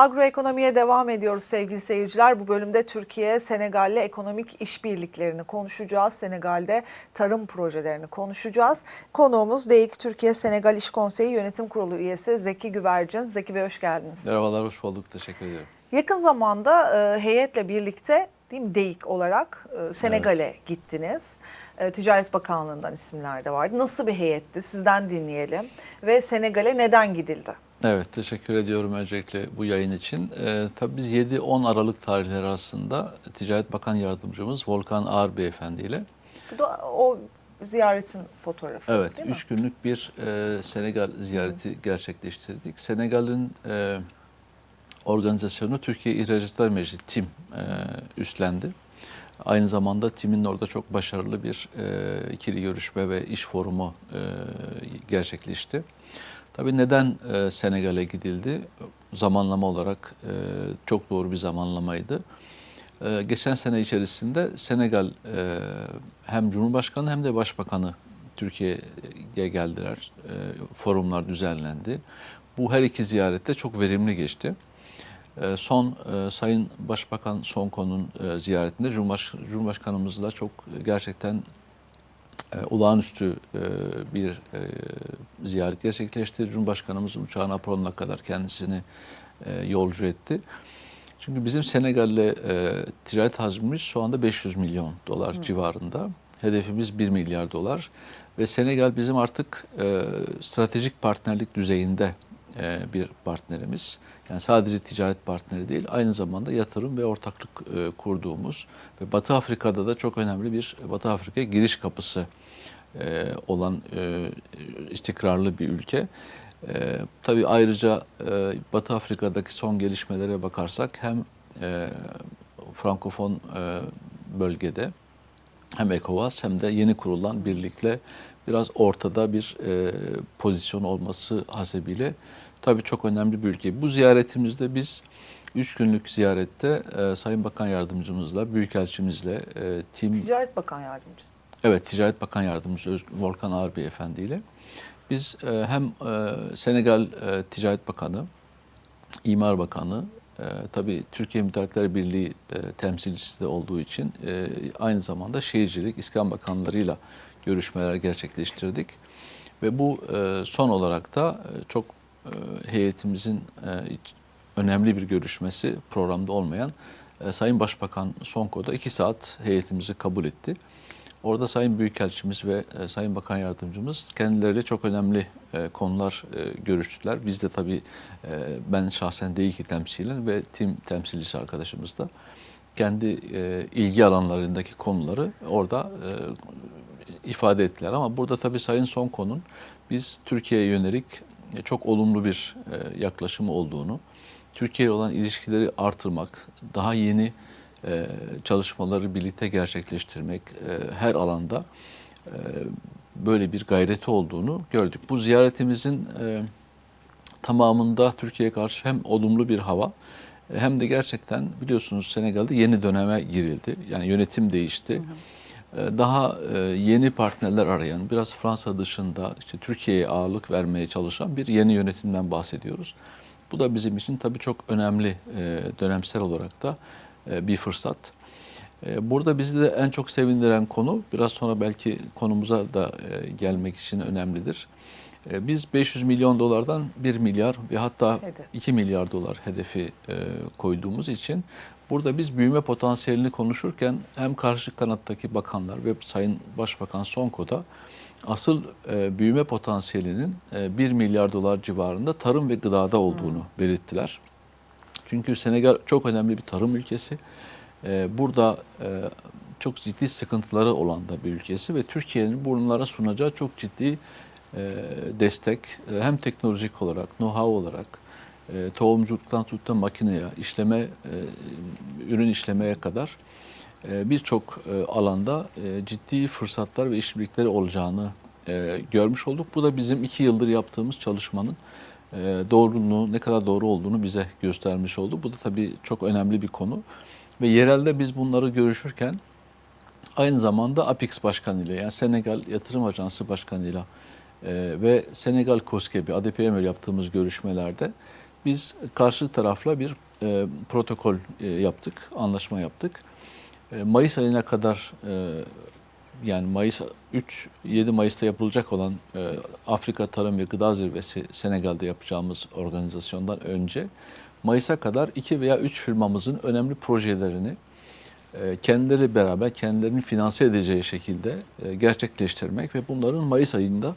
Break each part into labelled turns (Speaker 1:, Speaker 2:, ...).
Speaker 1: Agroekonomiye devam ediyoruz sevgili seyirciler. Bu bölümde Türkiye Senegal'le ekonomik işbirliklerini konuşacağız. Senegal'de tarım projelerini konuşacağız. Konuğumuz DEİK Türkiye Senegal İş Konseyi Yönetim Kurulu üyesi Zeki Güvercin. Zeki Bey hoş geldiniz.
Speaker 2: Merhabalar, hoş bulduk. Teşekkür ederim.
Speaker 1: Yakın zamanda e, heyetle birlikte değil mi DEİK olarak e, Senegal'e gittiniz. E, Ticaret Bakanlığı'ndan isimler de vardı. Nasıl bir heyetti? Sizden dinleyelim. Ve Senegal'e neden gidildi?
Speaker 2: Evet, teşekkür ediyorum öncelikle bu yayın için. Ee, tabii biz 7-10 Aralık tarihleri arasında Ticaret Bakan Yardımcımız Volkan Ağar Beyefendi ile
Speaker 1: Bu da o ziyaretin fotoğrafı
Speaker 2: evet,
Speaker 1: değil mi?
Speaker 2: 3 günlük bir e, Senegal ziyareti gerçekleştirdik. Senegal'in e, organizasyonu Türkiye İhracatlar Meclisi TİM e, üstlendi. Aynı zamanda TİM'in orada çok başarılı bir e, ikili görüşme ve iş forumu e, gerçekleşti. Tabii neden e, Senegal'e gidildi? Zamanlama olarak e, çok doğru bir zamanlamaydı. E, geçen sene içerisinde Senegal e, hem Cumhurbaşkanı hem de Başbakanı Türkiye'ye geldiler. E, forumlar düzenlendi. Bu her iki ziyarette çok verimli geçti. E, son e, Sayın Başbakan Sonko'nun e, ziyaretinde Cumhurbaş, Cumhurbaşkanımızla çok e, gerçekten olağanüstü e, bir e, ziyaret gerçekleşti. Cumhurbaşkanımız uçağın apronuna kadar kendisini e, yolcu etti. Çünkü bizim Senegal'le e, ticaret hacmimiz şu anda 500 milyon dolar civarında. Hedefimiz 1 milyar dolar ve Senegal bizim artık e, stratejik partnerlik düzeyinde e, bir partnerimiz. Yani sadece ticaret partneri değil, aynı zamanda yatırım ve ortaklık e, kurduğumuz ve Batı Afrika'da da çok önemli bir Batı Afrika giriş kapısı e, olan e, istikrarlı bir ülke. E, tabii ayrıca Batı Afrika'daki son gelişmelere bakarsak hem e, Frankofon bölgede hem ECOWAS hem de yeni kurulan birlikle biraz ortada bir pozisyon olması hasebiyle tabii çok önemli bir ülke. Bu ziyaretimizde biz üç günlük ziyarette Sayın Bakan Yardımcımızla, Büyükelçimizle, tim
Speaker 1: Ticaret Bakan Yardımcısı.
Speaker 2: Evet, Ticaret Bakan Yardımcısı Volkan Ağar Beyefendi ile biz e, hem e, Senegal e, Ticaret Bakanı, İmar Bakanı, e, tabii Türkiye Müteahhitler Birliği temsilcisi de olduğu için aynı zamanda Şehircilik, İskan Bakanlarıyla görüşmeler gerçekleştirdik. Ve bu son olarak da çok heyetimizin önemli bir görüşmesi programda olmayan Sayın Başbakan Sonko'da iki saat heyetimizi kabul etti. Orada Sayın Büyükelçimiz ve e, Sayın Bakan Yardımcımız kendileriyle çok önemli e, konular e, görüştüler. Biz de tabii e, ben şahsen D2 temsilen ve tim temsilcisi arkadaşımız da kendi ilgi alanlarındaki konuları orada ifade ettiler. Ama burada tabii Sayın Sonko'nun biz Türkiye'ye yönelik çok olumlu bir e, yaklaşımı olduğunu, Türkiye ile olan ilişkileri artırmak, daha yeni e, çalışmaları birlikte gerçekleştirmek e, her alanda e, böyle bir gayreti olduğunu gördük. Bu ziyaretimizin e, tamamında Türkiye'ye karşı hem olumlu bir hava hem de gerçekten biliyorsunuz Senegal'de yeni döneme girildi. Yani yönetim değişti. Daha yeni partnerler arayan, biraz Fransa dışında işte Türkiye'ye ağırlık vermeye çalışan bir yeni yönetimden bahsediyoruz. Bu da bizim için tabii çok önemli dönemsel olarak da bir fırsat. E, Burada bizi de en çok sevindiren konu, biraz sonra belki konumuza da e, gelmek için önemlidir. E, Biz 500 milyon dolardan 1 milyar ve hatta
Speaker 1: Hedef.
Speaker 2: 2 milyar dolar hedefi e, koyduğumuz için burada biz büyüme potansiyelini konuşurken hem karşı kanattaki bakanlar ve Sayın Başbakan Sonko da asıl e, büyüme potansiyelinin e, 1 milyar dolar civarında tarım ve gıdada olduğunu belirttiler. Çünkü Senegal çok önemli bir tarım ülkesi. Ee, Burada e, çok ciddi sıkıntıları olan da bir ülkesi ve Türkiye'nin bunlara sunacağı çok ciddi e, destek e, hem teknolojik olarak, know-how olarak, e, tohumculuktan tut da makineye, işleme, ürün işlemeye kadar birçok alanda ciddi fırsatlar ve işbirlikleri olacağını görmüş olduk. Bu da bizim iki yıldır yaptığımız çalışmanın doğruluğunu, ne kadar doğru olduğunu bize göstermiş oldu. Bu da tabii çok önemli bir konu. Ve yerelde biz bunları görüşürken aynı zamanda APIX Başkanı ile yani Senegal Yatırım Ajansı Başkanı ile ve Senegal KOSGEB'i, ADPM'le yaptığımız görüşmelerde biz karşı tarafla bir e, protokol e, yaptık, anlaşma yaptık. E, Mayıs ayına kadar e, yani Mayıs 3 7 Mayıs'ta yapılacak olan e, Afrika Tarım ve Gıda Zirvesi Senegal'de yapacağımız organizasyondan önce Mayıs'a kadar 2 veya 3 firmamızın önemli projelerini e, kendileri beraber kendilerini finanse edeceği şekilde e, gerçekleştirmek ve bunların Mayıs ayında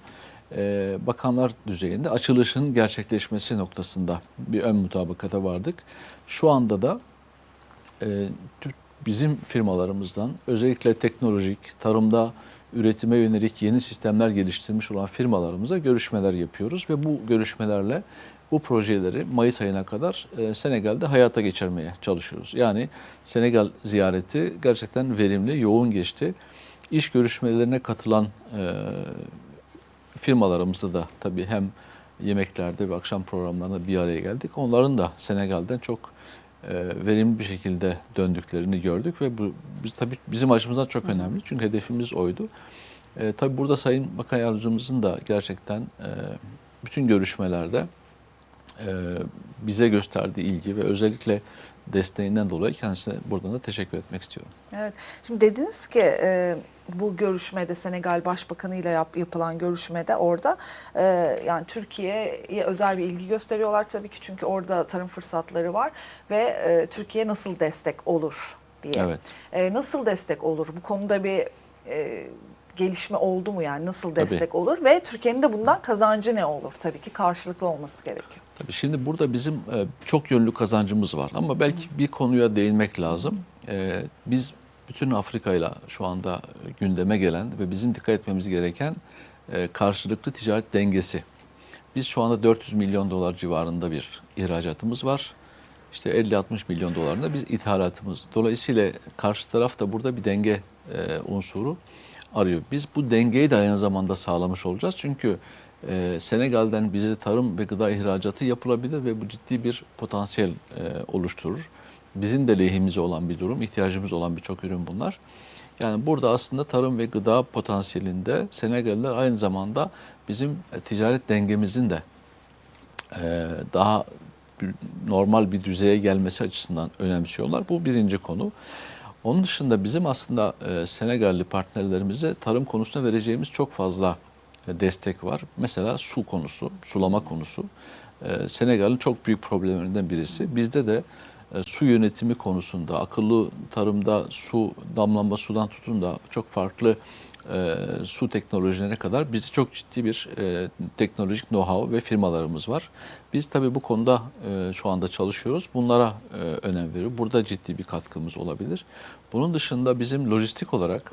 Speaker 2: e, bakanlar düzeyinde açılışın gerçekleşmesi noktasında bir ön mutabakata vardık. Şu anda da e, bizim firmalarımızdan özellikle teknolojik, tarımda üretime yönelik yeni sistemler geliştirmiş olan firmalarımıza görüşmeler yapıyoruz ve bu görüşmelerle bu projeleri Mayıs ayına kadar e, Senegal'de hayata geçirmeye çalışıyoruz. Yani Senegal ziyareti gerçekten verimli, yoğun geçti. İş görüşmelerine katılan e, firmalarımızda da tabii hem yemeklerde ve akşam programlarında bir araya geldik. Onların da Senegal'den çok verimli bir şekilde döndüklerini gördük ve bu biz, tabii bizim açımızdan çok önemli. Çünkü hedefimiz oydu. E, tabii burada Sayın Bakan Yardımcımızın da gerçekten e, bütün görüşmelerde e, bize gösterdiği ilgi ve özellikle desteğinden dolayı kendisine buradan da teşekkür etmek istiyorum.
Speaker 1: Evet. Şimdi dediniz ki e, bu görüşmede Senegal Başbakanı ile yap, yapılan görüşmede orada e, yani Türkiye'ye özel bir ilgi gösteriyorlar tabii ki çünkü orada tarım fırsatları var ve e, Türkiye nasıl destek olur diye.
Speaker 2: Evet.
Speaker 1: E, nasıl destek olur? Bu konuda bir e, gelişme oldu mu yani nasıl destek olur ve Türkiye'nin de bundan kazancı ne olur? Tabii ki karşılıklı olması gerekiyor.
Speaker 2: Tabii şimdi burada bizim e, çok yönlü kazancımız var ama belki bir konuya değinmek lazım. E, biz bütün Afrika ile şu anda gündeme gelen ve bizim dikkat etmemiz gereken e, karşılıklı ticaret dengesi. Biz şu anda 400 milyon dolar civarında bir ihracatımız var. İşte 50-60 milyon dolarında bir ithalatımız. Dolayısıyla karşı taraf da burada bir denge e, unsuru arıyor. Biz bu dengeyi de aynı zamanda sağlamış olacağız. Çünkü e, Senegal'den bize tarım ve gıda ihracatı yapılabilir ve bu ciddi bir potansiyel e, oluşturur. Bizim de lehimize olan bir durum, ihtiyacımız olan birçok ürün bunlar. Yani burada aslında tarım ve gıda potansiyelinde Senegalliler aynı zamanda bizim e, ticaret dengemizin de e, daha normal bir düzeye gelmesi açısından önemsiyorlar. Bu birinci konu. Onun dışında bizim aslında e, Senegalli partnerlerimize tarım konusunda vereceğimiz çok fazla destek var. Mesela su konusu, sulama konusu. Senegal'in çok büyük problemlerinden birisi. Bizde de e, su yönetimi konusunda, akıllı tarımda su, damlama sudan tutun da çok farklı e, su teknolojilerine kadar bizde çok ciddi bir e, teknolojik know-how ve firmalarımız var. Biz tabii bu konuda e, şu anda çalışıyoruz. Bunlara e, önem veriyoruz. Burada ciddi bir katkımız olabilir. Bunun dışında bizim lojistik olarak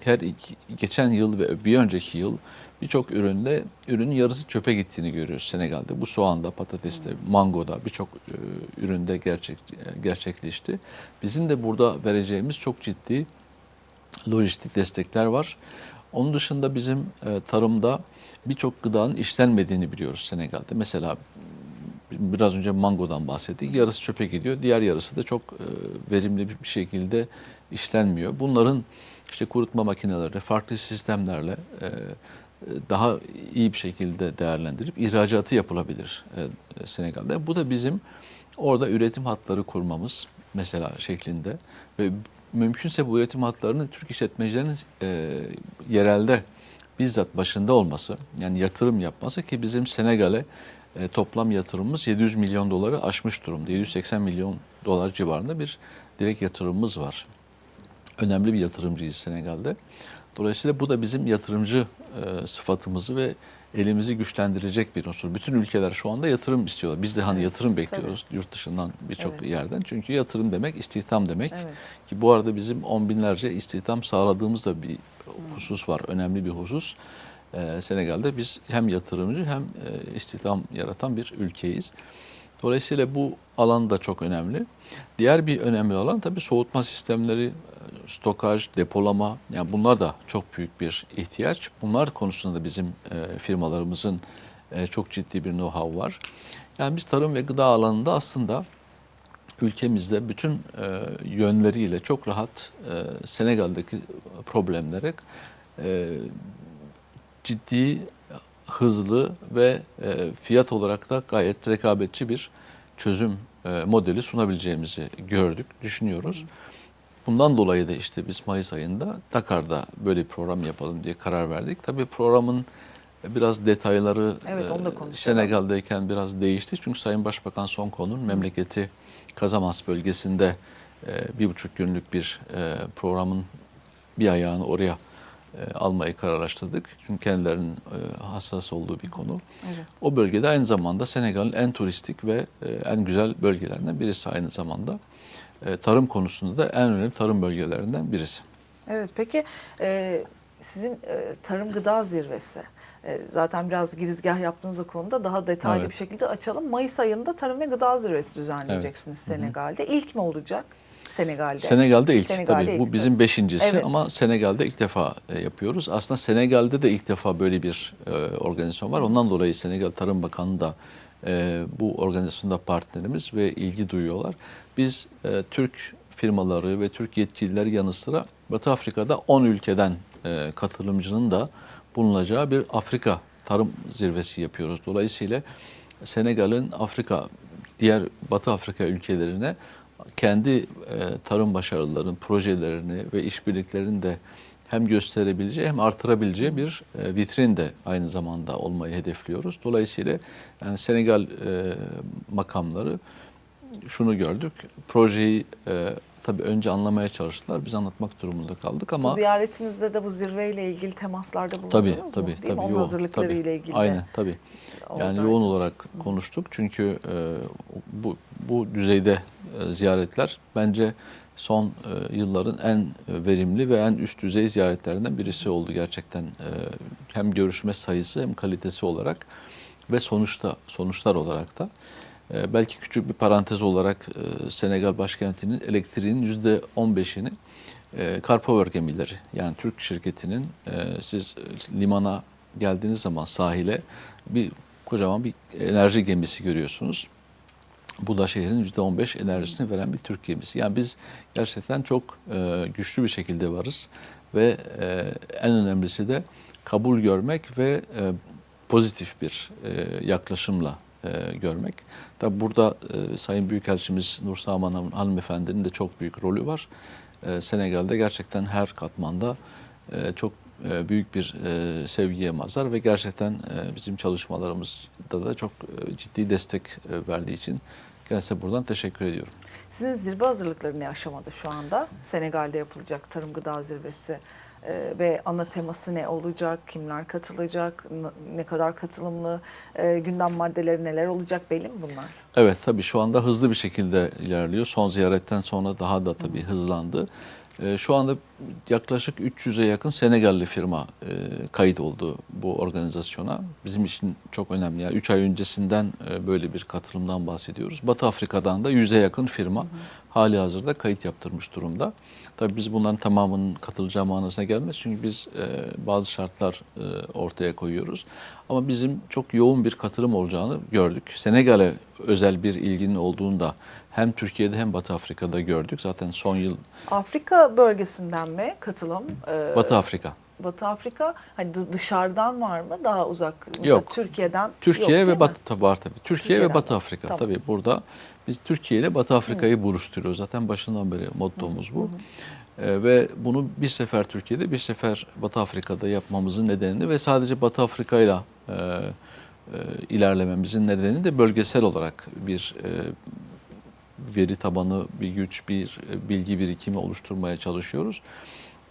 Speaker 2: her iki, geçen yıl ve bir önceki yıl birçok üründe ürünün yarısı çöpe gittiğini görüyoruz Senegal'de. Bu soğanda, patateste, mangoda birçok e, üründe gerçek gerçekleşti. Bizim de burada vereceğimiz çok ciddi lojistik destekler var. Onun dışında bizim e, tarımda birçok gıdanın işlenmediğini biliyoruz Senegal'de. Mesela biraz önce mangodan bahsettik. Yarısı çöpe gidiyor. Diğer yarısı da çok e, verimli bir şekilde işlenmiyor. Bunların işte kurutma makineleri, farklı sistemlerle e, daha iyi bir şekilde değerlendirip ihracatı yapılabilir e, Senegal'de. Bu da bizim orada üretim hatları kurmamız mesela şeklinde ve mümkünse bu üretim hatlarını Türk işletmecilerin e, yerelde bizzat başında olması, yani yatırım yapması ki bizim Senegal'e e, toplam yatırımımız 700 milyon doları aşmış durumda. 780 milyon dolar civarında bir direkt yatırımımız var. Önemli bir yatırımcıyız Senegal'de. Dolayısıyla bu da bizim yatırımcı e, sıfatımızı ve elimizi güçlendirecek bir unsur. Bütün ülkeler şu anda yatırım istiyorlar. Biz de hani
Speaker 1: Evet,
Speaker 2: yatırım bekliyoruz yurt dışından birçok
Speaker 1: Evet.
Speaker 2: yerden. Çünkü yatırım demek istihdam demek.
Speaker 1: Evet.
Speaker 2: Ki bu arada bizim on binlerce istihdam sağladığımız da bir husus var. Önemli bir husus. Ee, Senegal'de biz hem yatırımcı hem e, istihdam yaratan bir ülkeyiz. Dolayısıyla bu alan da çok önemli. Diğer bir önemli alan tabii soğutma sistemleri, stokaj, depolama. Yani bunlar da çok büyük bir ihtiyaç. Bunlar konusunda da bizim e, firmalarımızın e, çok ciddi bir know-how var. Yani biz tarım ve gıda alanında aslında ülkemizde bütün e, yönleriyle çok rahat e, Senegal'deki problemlere e, ciddi, hızlı ve e, fiyat olarak da gayet rekabetçi bir çözüm modeli sunabileceğimizi gördük, düşünüyoruz. Bundan dolayı da işte biz Mayıs ayında Dakar'da böyle bir program yapalım diye karar verdik. Tabii programın biraz detayları
Speaker 1: Evet,
Speaker 2: e. Senegal'deyken biraz değişti. Çünkü Sayın Başbakan Sonko'nun memleketi Kazamas bölgesinde e, bir buçuk günlük bir e, programın bir ayağını oraya e, almayı kararlaştırdık. Çünkü kendilerinin e, hassas olduğu bir konu.
Speaker 1: Evet.
Speaker 2: O bölgede aynı zamanda Senegal'in en turistik ve e, en güzel bölgelerinden birisi aynı zamanda. E, Tarım konusunda da en önemli tarım bölgelerinden birisi.
Speaker 1: Evet peki e, sizin e, tarım gıda zirvesi e, zaten biraz girizgah yaptığınız o konuda daha detaylı
Speaker 2: Evet.
Speaker 1: bir şekilde açalım. Mayıs ayında tarım ve gıda zirvesi düzenleyeceksiniz
Speaker 2: Evet. Hı hı.
Speaker 1: Senegal'de. İlk mi olacak Senegal'de?
Speaker 2: Senegal'de ilk
Speaker 1: Senegal'de
Speaker 2: tabii.
Speaker 1: ilk,
Speaker 2: Bu bizim beşincisi
Speaker 1: Evet.
Speaker 2: ama Senegal'de ilk defa e, yapıyoruz. Aslında Senegal'de de ilk defa böyle bir e, organizasyon var. Ondan dolayı Senegal Tarım Bakanı da e, bu organizasyonda partnerimiz ve ilgi duyuyorlar. Biz e, Türk firmaları ve Türk yetkililer yanı sıra Batı Afrika'da 10 ülkeden e, katılımcının da bulunacağı bir Afrika tarım zirvesi yapıyoruz. Dolayısıyla Senegal'in Afrika diğer Batı Afrika ülkelerine kendi e, tarım başarılarının, projelerini ve işbirliklerini de hem gösterebileceği hem artırabileceği bir e, vitrin de aynı zamanda olmayı hedefliyoruz. Dolayısıyla yani Senegal e, makamları şunu gördük. Projeyi e, tabii önce anlamaya çalıştılar. Biz anlatmak durumunda kaldık
Speaker 1: Bu
Speaker 2: ama
Speaker 1: ziyaretinizde de bu zirveyle ilgili temaslarda bulundunuz
Speaker 2: tabii
Speaker 1: mu?
Speaker 2: tabii
Speaker 1: Değil
Speaker 2: tabii
Speaker 1: mi? Onun
Speaker 2: yoğun,
Speaker 1: hazırlıkları
Speaker 2: tabii.
Speaker 1: ilgili de
Speaker 2: Aynen tabii. Yani yoğun olarak konuştuk çünkü e, bu bu düzeyde e, ziyaretler bence son e, yılların en e, verimli ve en üst düzey ziyaretlerinden birisi oldu gerçekten. E, hem görüşme sayısı hem kalitesi olarak ve sonuçta sonuçlar olarak da. E, belki küçük bir parantez olarak e, Senegal başkentinin elektriğin yüzde 15'ini e, Carpower gemileri yani Türk şirketinin e, siz limana geldiğiniz zaman sahile bir kocaman bir enerji gemisi görüyorsunuz. Bu da şehrin %15 enerjisini veren bir Türk gemisi. Yani biz gerçekten çok güçlü bir şekilde varız ve en önemlisi de kabul görmek ve pozitif bir yaklaşımla e, görmek. Tabi burada e, Sayın Büyükelçimiz Nur Saman Hanım- hanımefendinin de çok büyük rolü var. E, Senegal'de gerçekten her katmanda e, çok e, büyük bir e, sevgiye mazhar ve gerçekten e, bizim çalışmalarımızda da çok e, ciddi destek e, verdiği için kendisine buradan teşekkür ediyorum.
Speaker 1: Sizin zirve hazırlıkları ne aşamada şu anda? Senegal'de yapılacak tarım gıda zirvesi e, ve ana teması ne olacak? Kimler katılacak? Ne kadar katılımlı? E, gündem maddeleri neler olacak? Belli mi bunlar?
Speaker 2: Evet tabii şu anda hızlı bir şekilde ilerliyor. Son ziyaretten sonra daha da tabii hızlandı. Ee, Şu anda yaklaşık 300'e yakın Senegalli firma e, kayıt oldu bu organizasyona. Bizim için çok önemli. Yani 3 ay öncesinden e, böyle bir katılımdan bahsediyoruz. Batı Afrika'dan da 100'e yakın firma hali hazırda kayıt yaptırmış durumda. Tabii biz bunların tamamının katılacağı manasına gelmez. Çünkü biz e, bazı şartlar e, ortaya koyuyoruz. Ama bizim çok yoğun bir katılım olacağını gördük. Senegal'e özel bir ilginin olduğunu da hem Türkiye'de hem Batı Afrika'da gördük. Zaten son yıl
Speaker 1: Afrika bölgesinden mi katılım? E,
Speaker 2: Batı Afrika.
Speaker 1: Batı Afrika hani dı- dışarıdan var mı? Daha uzak. Mesela
Speaker 2: Yok.
Speaker 1: Türkiye'den
Speaker 2: Türkiye
Speaker 1: yok,
Speaker 2: ve? Batı tabii var tabii. Türkiye
Speaker 1: Türkiye'den
Speaker 2: ve Batı
Speaker 1: var.
Speaker 2: Afrika.
Speaker 1: Tamam.
Speaker 2: Tabii burada biz Türkiye ile Batı Afrika'yı buluşturuyoruz. Zaten başından beri mottomuz bu. Ee, ve bunu bir sefer Türkiye'de bir sefer Batı Afrika'da yapmamızın nedeni ve sadece Batı Afrika ile e, e, ilerlememizin nedeni de bölgesel olarak bir e, veri tabanı, bir güç, bir e, bilgi birikimi oluşturmaya çalışıyoruz.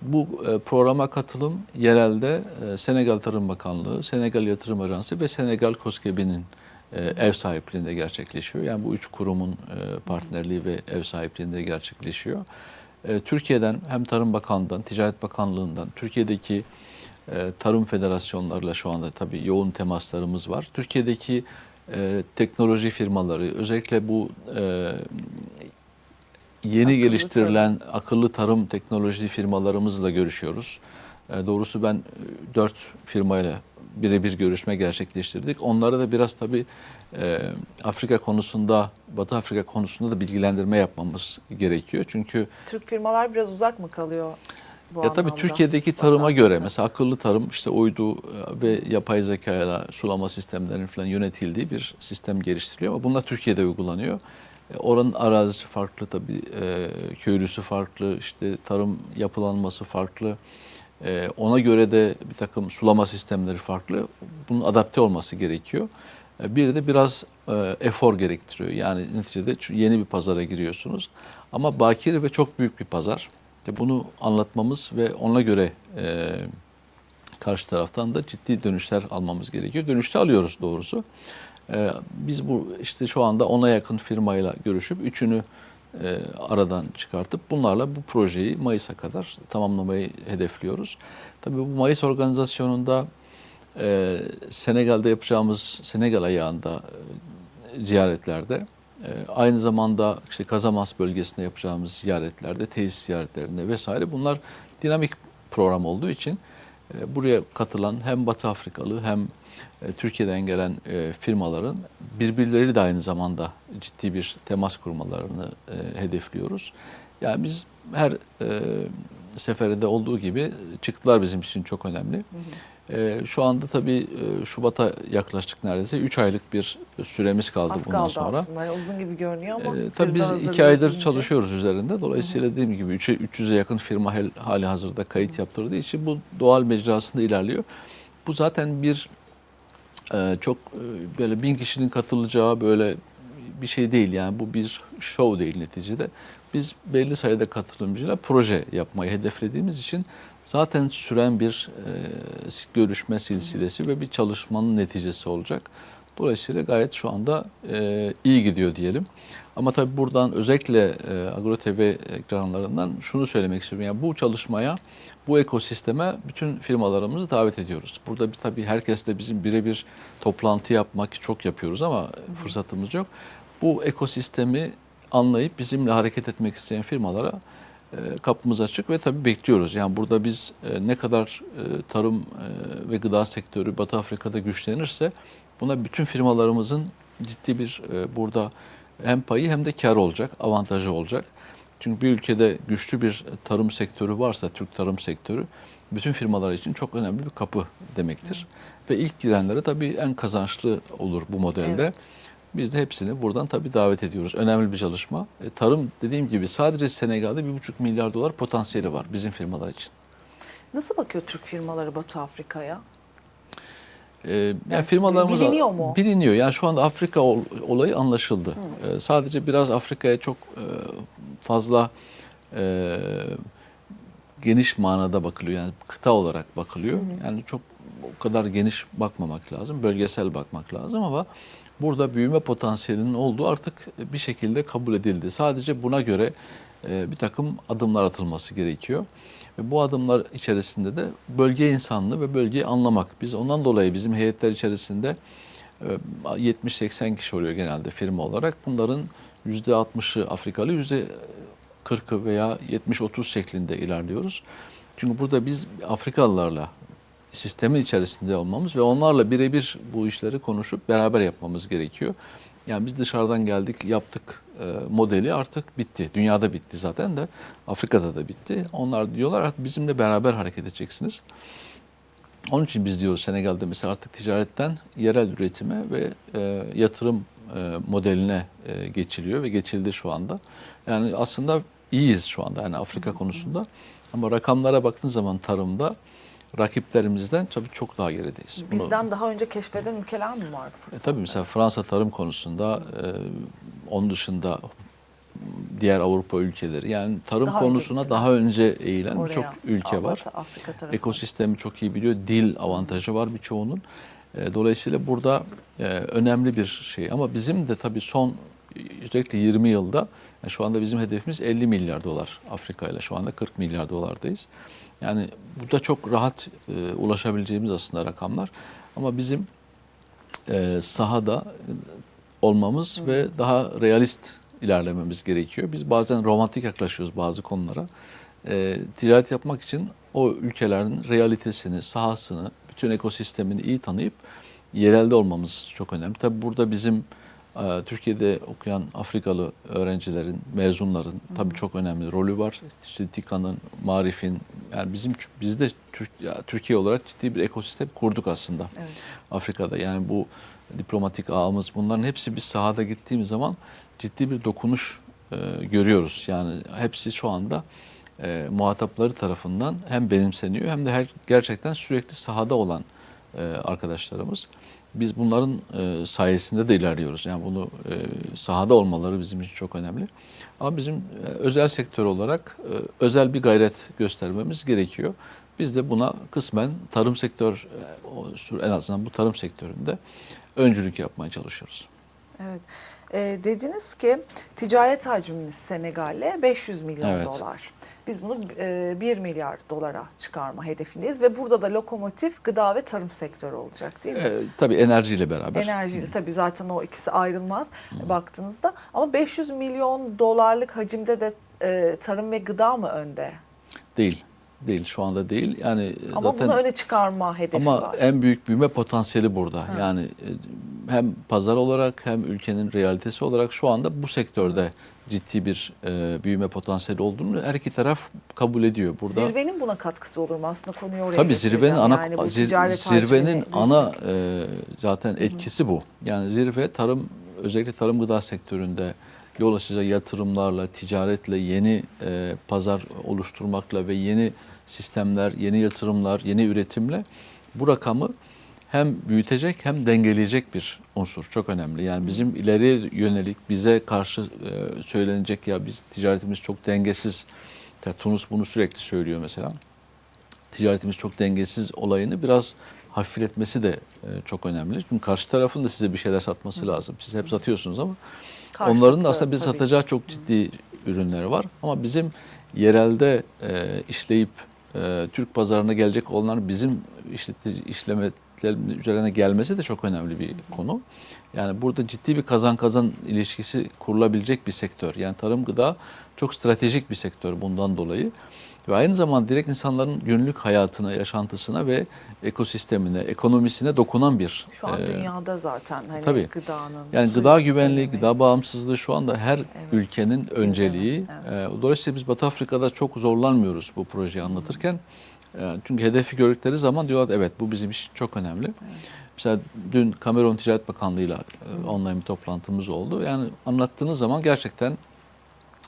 Speaker 2: Bu e, programa katılım yerelde e, Senegal Tarım Bakanlığı, Senegal Yatırım Ajansı ve Senegal KOSGEB'nin e, ev sahipliğinde gerçekleşiyor. Yani bu üç kurumun e, partnerliği ve ev sahipliğinde gerçekleşiyor. E, Türkiye'den hem Tarım Bakanlığı'ndan, Ticaret Bakanlığı'ndan, Türkiye'deki e, tarım federasyonlarıyla şu anda tabii yoğun temaslarımız var. Türkiye'deki e, teknoloji firmaları, özellikle bu e, yeni
Speaker 1: Akıllı
Speaker 2: geliştirilen akıllı tarım teknoloji firmalarımızla görüşüyoruz. E, doğrusu ben e, dört firmayla birebir görüşme gerçekleştirdik. Onlara da biraz tabii e, Afrika konusunda, Batı Afrika konusunda da bilgilendirme yapmamız gerekiyor. Çünkü
Speaker 1: Türk firmalar biraz uzak mı kalıyor? bu
Speaker 2: Ya tabii
Speaker 1: anlamda?
Speaker 2: Türkiye'deki tarıma
Speaker 1: Vatan-
Speaker 2: göre mesela akıllı tarım işte uydu e, ve yapay zekayla sulama sistemlerinin falan yönetildiği bir sistem geliştiriliyor ama bunlar Türkiye'de uygulanıyor. E, Oranın arazisi farklı tabii, e, köylüsü farklı, işte tarım yapılanması farklı. E, ona göre de bir takım sulama sistemleri farklı. Bunun adapte olması gerekiyor. E, bir de biraz e, efor gerektiriyor. Yani neticede yeni bir pazara giriyorsunuz. Ama bakir ve çok büyük bir pazar. İşte bunu anlatmamız ve ona göre e, karşı taraftan da ciddi dönüşler almamız gerekiyor. Dönüşte alıyoruz doğrusu. E, biz bu işte şu anda ona yakın firmayla görüşüp üçünü e, aradan çıkartıp bunlarla bu projeyi Mayıs'a kadar tamamlamayı hedefliyoruz. Tabii bu Mayıs organizasyonunda e, Senegal'de yapacağımız Senegal ayağında e, ziyaretlerde e, aynı zamanda işte Kazamas bölgesinde yapacağımız ziyaretlerde, tesis ziyaretlerinde vesaire bunlar dinamik program olduğu için buraya katılan hem Batı Afrikalı hem e, Türkiye'den gelen e, firmaların birbirleriyle de aynı zamanda ciddi bir temas kurmalarını e, hedefliyoruz. Yani biz her e, seferinde olduğu gibi çıktılar bizim için çok önemli. E, şu anda tabii e, Şubat'a yaklaştık neredeyse. 3 aylık bir süremiz kaldı
Speaker 1: Az
Speaker 2: bundan
Speaker 1: kaldı
Speaker 2: sonra.
Speaker 1: aslında. Yani uzun gibi görünüyor ama zirve
Speaker 2: tabii biz
Speaker 1: hazırlığı
Speaker 2: iki aydır
Speaker 1: deyince-
Speaker 2: çalışıyoruz üzerinde. Dolayısıyla dediğim gibi 3'e 300'e yakın firma hal- hali hazırda kayıt yaptırdığı için bu doğal mecrasında ilerliyor. Bu zaten bir e, çok e, böyle bin kişinin katılacağı böyle bir şey değil yani bu bir show değil neticede. Biz belli sayıda katılımcıyla proje yapmayı hedeflediğimiz için zaten süren bir e, görüşme silsilesi ve bir çalışmanın neticesi olacak. Dolayısıyla gayet şu anda e, iyi gidiyor diyelim. Ama tabii buradan özellikle e, Agro TV ekranlarından şunu söylemek istiyorum. Yani bu çalışmaya, bu ekosisteme bütün firmalarımızı davet ediyoruz. Burada bir tabii herkesle bizim birebir toplantı yapmak çok yapıyoruz ama fırsatımız yok. Bu ekosistemi anlayıp bizimle hareket etmek isteyen firmalara e, kapımız açık ve tabii bekliyoruz. Yani burada biz e, ne kadar e, tarım ve gıda sektörü Batı Afrika'da güçlenirse buna bütün firmalarımızın ciddi bir burada hem payı hem de kar olacak, avantajı olacak. Çünkü bir ülkede güçlü bir tarım sektörü varsa, Türk tarım sektörü bütün firmalar için çok önemli bir kapı demektir. Ve ilk girenlere tabii en kazançlı olur bu modelde.
Speaker 1: Evet.
Speaker 2: Biz de hepsini buradan tabii davet ediyoruz. Önemli bir çalışma. E, tarım dediğim gibi sadece Senegal'de 1,5 milyar dolar potansiyeli var bizim firmalar için.
Speaker 1: Nasıl bakıyor Türk firmaları Batı Afrika'ya?
Speaker 2: Ee, yani
Speaker 1: Yani
Speaker 2: firmalarımız
Speaker 1: biliniyor mu?
Speaker 2: Biliniyor. Yani şu anda Afrika ol- olayı anlaşıldı. Ee, sadece biraz Afrika'ya çok e, fazla e, geniş manada bakılıyor. Yani kıta olarak bakılıyor. Yani çok o kadar geniş bakmamak lazım. Bölgesel bakmak lazım ama burada büyüme potansiyelinin olduğu artık bir şekilde kabul edildi. Sadece buna göre e, bir takım adımlar atılması gerekiyor. Ve bu adımlar içerisinde de bölge insanlığı ve bölgeyi anlamak. Biz ondan dolayı bizim heyetler içerisinde e, 70-80 kişi oluyor genelde firma olarak. Bunların %60'ı Afrikalı, %40'ı veya 70-30 şeklinde ilerliyoruz. Çünkü burada biz Afrikalılarla sistemin içerisinde olmamız ve onlarla birebir bu işleri konuşup beraber yapmamız gerekiyor. Yani biz dışarıdan geldik, yaptık e, modeli artık bitti. Dünyada bitti zaten de Afrika'da da bitti. Onlar diyorlar artık bizimle beraber hareket edeceksiniz. Onun için biz diyoruz Senegal'de mesela artık ticaretten yerel üretime ve e, yatırım e, modeline e, geçiliyor ve geçildi şu anda. Yani aslında iyiyiz şu anda yani Afrika konusunda. Ama rakamlara baktığın zaman tarımda rakiplerimizden tabii çok daha gerideyiz. Bunu-
Speaker 1: Bizden daha önce keşfeden ülkeler mi vardı?
Speaker 2: e, tabii mesela Fransa tarım konusunda, e, onun dışında diğer Avrupa ülkeleri yani tarım
Speaker 1: Daha önce
Speaker 2: konusuna
Speaker 1: gittiler.
Speaker 2: daha önce eğilen
Speaker 1: Oraya,
Speaker 2: birçok ülke var.
Speaker 1: Batı Afrika tarafı.
Speaker 2: Ekosistemi çok iyi biliyor. Dil avantajı var birçoğunun. E, Dolayısıyla burada e, önemli bir şey. Ama bizim de tabii son özellikle 20 yılda yani şu anda bizim hedefimiz 50 milyar dolar Afrika ile şu anda 40 milyar dolardayız. Yani bu da çok rahat e, ulaşabileceğimiz aslında rakamlar. Ama bizim e, sahada olmamız ve daha realist ilerlememiz gerekiyor. Biz bazen romantik yaklaşıyoruz bazı konulara. E, ticaret yapmak için o ülkelerin realitesini, sahasını, bütün ekosistemini iyi tanıyıp yerelde olmamız çok önemli. Tabi burada bizim Türkiye'de okuyan Afrikalı öğrencilerin, mezunların tabii çok önemli rolü var. İşte TİKA'nın, Marif'in, yani bizim biz de Türk, ya, Türkiye olarak ciddi bir ekosistem kurduk aslında
Speaker 1: Evet.
Speaker 2: Afrika'da. Yani bu diplomatik ağımız bunların hepsi biz sahada gittiğimiz zaman ciddi bir dokunuş e, görüyoruz. Yani hepsi şu anda e, muhatapları tarafından hem benimseniyor hem de her gerçekten sürekli sahada olan e, arkadaşlarımız. Biz bunların e, sayesinde de ilerliyoruz. Yani bunu e, sahada olmaları bizim için çok önemli. Ama bizim e, özel sektör olarak özel bir gayret göstermemiz gerekiyor. Biz de buna kısmen tarım sektör en azından bu tarım sektöründe öncülük yapmaya çalışıyoruz.
Speaker 1: Evet. Ee, dediniz ki ticaret hacmimiz Senegal'le 500 milyon
Speaker 2: Evet.
Speaker 1: dolar. Biz bunu e, 1 milyar dolara çıkarma hedefindeyiz ve burada da lokomotif gıda ve tarım sektörü olacak değil mi?
Speaker 2: E, tabii enerjiyle beraber.
Speaker 1: Enerjiyle tabii zaten o ikisi ayrılmaz baktığınızda. Ama 500 milyon dolarlık hacimde de e, tarım ve gıda mı önde?
Speaker 2: Değil. Değil şu anda değil. Yani
Speaker 1: Ama
Speaker 2: zaten
Speaker 1: bunu öne çıkarma hedefi
Speaker 2: ama
Speaker 1: var.
Speaker 2: en büyük büyüme potansiyeli burada. Yani e, hem pazar olarak hem ülkenin realitesi olarak şu anda bu sektörde ciddi bir e, büyüme potansiyeli olduğunu her iki taraf kabul ediyor. Burada
Speaker 1: Zirvenin buna katkısı olur mu? Aslında konuyu oraya
Speaker 2: Tabii zirvenin ana
Speaker 1: yani bu
Speaker 2: zir- zirvenin ana e, zaten etkisi bu. Yani zirve tarım özellikle tarım gıda sektöründe yol açacak yatırımlarla, ticaretle, yeni e, pazar oluşturmakla ve yeni sistemler, yeni yatırımlar, yeni üretimle bu rakamı hem büyütecek hem dengeleyecek bir unsur. Çok önemli. Yani bizim ileri yönelik bize karşı e, söylenecek ya biz ticaretimiz çok dengesiz. Ya Tunus bunu sürekli söylüyor mesela ticaretimiz çok dengesiz olayını biraz hafifletmesi de e, çok önemli. Çünkü karşı tarafın da size bir şeyler satması lazım. Siz hep satıyorsunuz ama onların
Speaker 1: Karşılıklı
Speaker 2: da aslında bize
Speaker 1: tabii.
Speaker 2: satacağı çok ciddi ürünleri var. Ama bizim yerelde e, işleyip e, Türk pazarına gelecek olanlar bizim işletici üzerine gelmesi de çok önemli bir konu. Yani burada ciddi bir kazan kazan ilişkisi kurulabilecek bir sektör. Yani tarım gıda çok stratejik bir sektör bundan dolayı. Ve aynı zamanda direkt insanların günlük hayatına, yaşantısına ve ekosistemine, ekonomisine dokunan bir
Speaker 1: Şu an
Speaker 2: e,
Speaker 1: dünyada zaten hani
Speaker 2: tabii.
Speaker 1: gıdanın.
Speaker 2: yani gıda güvenliği,
Speaker 1: önemi.
Speaker 2: gıda bağımsızlığı şu anda her ülkenin önceliği.
Speaker 1: evet.
Speaker 2: Ee, Dolayısıyla biz Batı Afrika'da çok zorlanmıyoruz bu projeyi anlatırken. Ee, Çünkü hedefi gördükleri zaman diyorlar evet bu bizim için çok önemli. Mesela dün Kamerun Ticaret Bakanlığı'yla e, online bir toplantımız oldu. Yani anlattığınız zaman gerçekten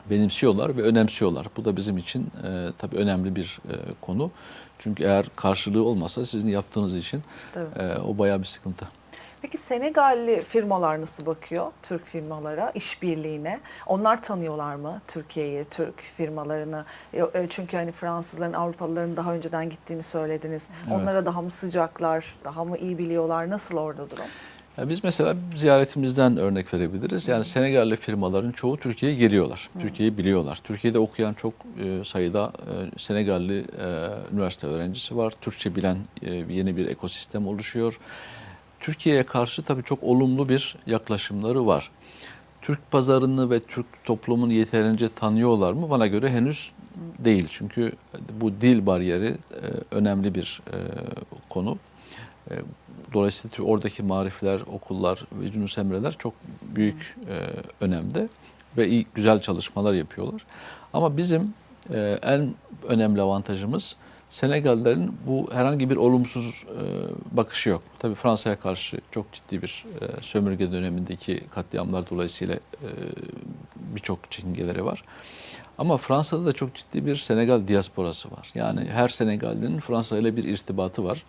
Speaker 2: benimsiyorlar ve önemsiyorlar. Bu da bizim için e, tabii önemli bir e, konu. Çünkü eğer karşılığı olmasa sizin yaptığınız için e, o bayağı bir sıkıntı.
Speaker 1: Peki Senegalli firmalar nasıl bakıyor Türk firmalara, işbirliğine? Onlar tanıyorlar mı Türkiye'yi, Türk firmalarını? E, e, Çünkü hani Fransızların, Avrupalıların daha önceden gittiğini söylediniz.
Speaker 2: Evet.
Speaker 1: Onlara daha mı sıcaklar, daha mı iyi biliyorlar? Nasıl orada durum?
Speaker 2: Ya biz mesela ziyaretimizden örnek verebiliriz. Yani Senegalli firmaların çoğu Türkiye'ye geliyorlar. Türkiye'yi biliyorlar. Türkiye'de okuyan çok e, sayıda e, Senegalli e, üniversite öğrencisi var. Türkçe bilen e, yeni bir ekosistem oluşuyor. Türkiye'ye karşı tabii çok olumlu bir yaklaşımları var. Türk pazarını ve Türk toplumunu yeterince tanıyorlar mı? Bana göre henüz değil. Çünkü bu dil bariyeri e, önemli bir e, konu. E, Dolayısıyla oradaki marifler, okullar ve Yunus Emre'ler çok büyük önemde ve iyi, güzel çalışmalar yapıyorlar. Ama bizim en önemli avantajımız Senegallerin bu herhangi bir olumsuz e, bakışı yok. Tabii Fransa'ya karşı çok ciddi bir e, sömürge dönemindeki katliamlar dolayısıyla e, birçok çekingeleri var. Ama Fransa'da da çok ciddi bir Senegal diasporası var. Yani her Senegal'in Fransa ile bir irtibatı var.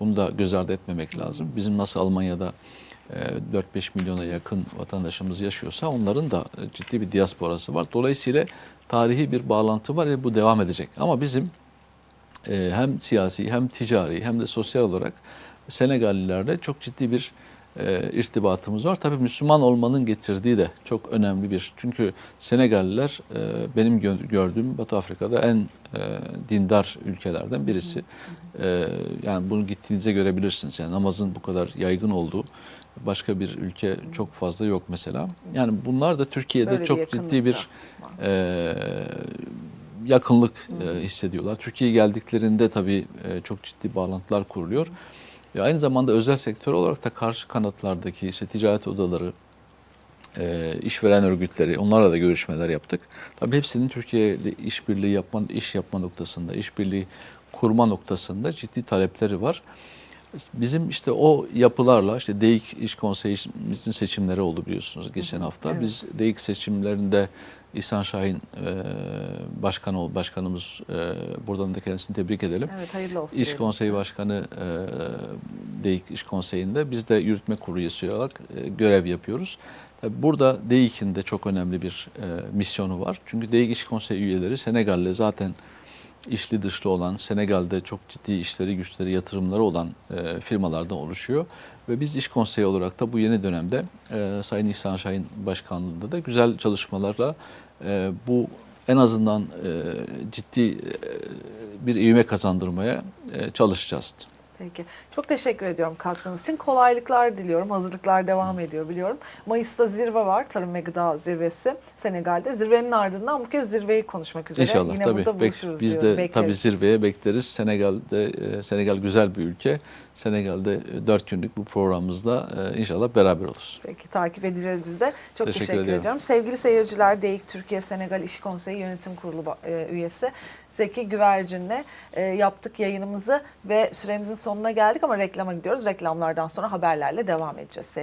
Speaker 2: Bunu da göz ardı etmemek lazım. Bizim nasıl Almanya'da e, 4-5 milyona yakın vatandaşımız yaşıyorsa onların da e, ciddi bir diasporası var. Dolayısıyla tarihi bir bağlantı var ve bu devam edecek. Ama bizim e, hem siyasi hem ticari hem de sosyal olarak Senegallilerle çok ciddi bir e, irtibatımız var. Tabii Müslüman olmanın getirdiği de çok önemli bir. Çünkü Senegalliler e, benim gö- gördüğüm Batı Afrika'da en e, dindar ülkelerden birisi. E, yani bunu gittiğinizde görebilirsiniz. Yani namazın bu kadar yaygın olduğu başka bir ülke çok fazla yok mesela. Yani bunlar da Türkiye'de
Speaker 1: Böyle bir
Speaker 2: çok
Speaker 1: yakınlık
Speaker 2: ciddi bir e, yakınlık e, hissediyorlar. Türkiye'ye geldiklerinde tabii e, çok ciddi bağlantılar kuruluyor. Ve aynı zamanda özel sektör olarak da karşı kanatlardaki işte ticaret odaları, e, işveren örgütleri, onlarla da görüşmeler yaptık. Tabii hepsinin Türkiye ile işbirliği yapma, iş yapma noktasında, işbirliği kurma noktasında ciddi talepleri var. Bizim işte o yapılarla işte DEİK İş Konseyimizin seçimleri oldu biliyorsunuz geçen hafta.
Speaker 1: evet.
Speaker 2: Biz DEİK seçimlerinde İhsan Şahin e, başkan ol- başkanımız e, buradan da kendisini tebrik edelim.
Speaker 1: Evet hayırlı olsun.
Speaker 2: İş Konseyi. Başkanı e, DEİK İş Konseyi'nde biz de yürütme kurulu üyesi olarak e, görev yapıyoruz. Tabii burada DEİK'in de çok önemli bir e, misyonu var. Çünkü DEİK İş Konseyi üyeleri Senegal'le zaten işli dışlı olan, Senegal'de çok ciddi işleri, güçleri, yatırımları olan e, firmalardan oluşuyor. Ve biz İş Konseyi olarak da bu yeni dönemde e, Sayın İhsan Şahin Başkanlığı'nda da güzel çalışmalarla e, bu en azından e, ciddi e, bir ivme kazandırmaya e, çalışacağız.
Speaker 1: Peki. Çok teşekkür ediyorum katkınız için. Kolaylıklar diliyorum. Hazırlıklar devam ediyor biliyorum. Mayıs'ta zirve var. Tarım ve Gıda Zirvesi Senegal'de. Zirvenin ardından bu kez zirveyi konuşmak üzere.
Speaker 2: İnşallah
Speaker 1: Yine
Speaker 2: tabii.
Speaker 1: burada
Speaker 2: Bek-
Speaker 1: buluşuruz
Speaker 2: biz
Speaker 1: diyorum.
Speaker 2: de tabii
Speaker 1: Bekleriz.
Speaker 2: zirveye bekleriz. Senegal'de e, Senegal güzel bir ülke. Senegal'de e, dört günlük bu programımızda e, inşallah beraber oluruz.
Speaker 1: Peki takip edeceğiz biz de. Çok
Speaker 2: Teşekkür
Speaker 1: teşekkür,
Speaker 2: ediyorum.
Speaker 1: ediyorum. Sevgili seyirciler, DEİK Türkiye Senegal İş Konseyi Yönetim Kurulu e, üyesi Zeki Güvercin'le e, yaptık yayınımızı ve süremizin sonuna geldik ama reklama gidiyoruz. Reklamlardan sonra haberlerle devam edeceğiz.